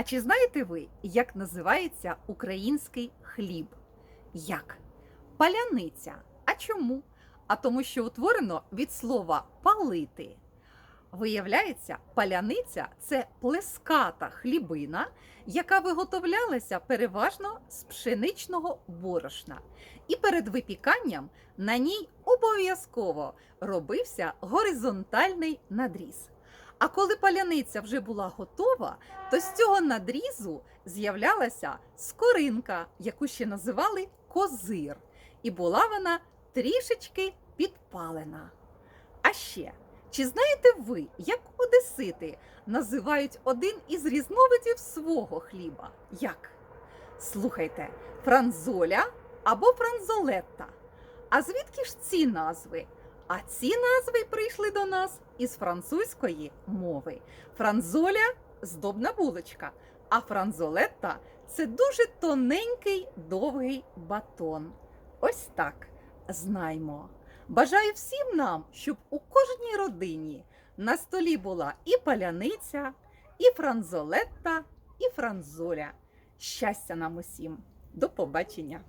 А чи знаєте ви, як називається український хліб? Як? Паляниця. А чому? А тому, що утворено від слова палити. Виявляється, паляниця це плеската хлібина, яка виготовлялася переважно з пшеничного борошна. І перед випіканням на ній обов'язково робився горизонтальний надріз. А коли паляниця вже була готова, то з цього надрізу з'являлася скоринка, яку ще називали козир. І була вона трішечки підпалена. А ще, чи знаєте ви, як одесити називають один із різновидів свого хліба? Як? Слухайте, франзоля або франзолетта. А звідки ж ці назви? А ці назви прийшли до нас із французької мови. Франзоля здобна булочка, а франзолетта це дуже тоненький довгий батон. Ось так знаймо. Бажаю всім нам, щоб у кожній родині на столі була і паляниця, і франзолетта, і франзоля. Щастя нам усім! До побачення!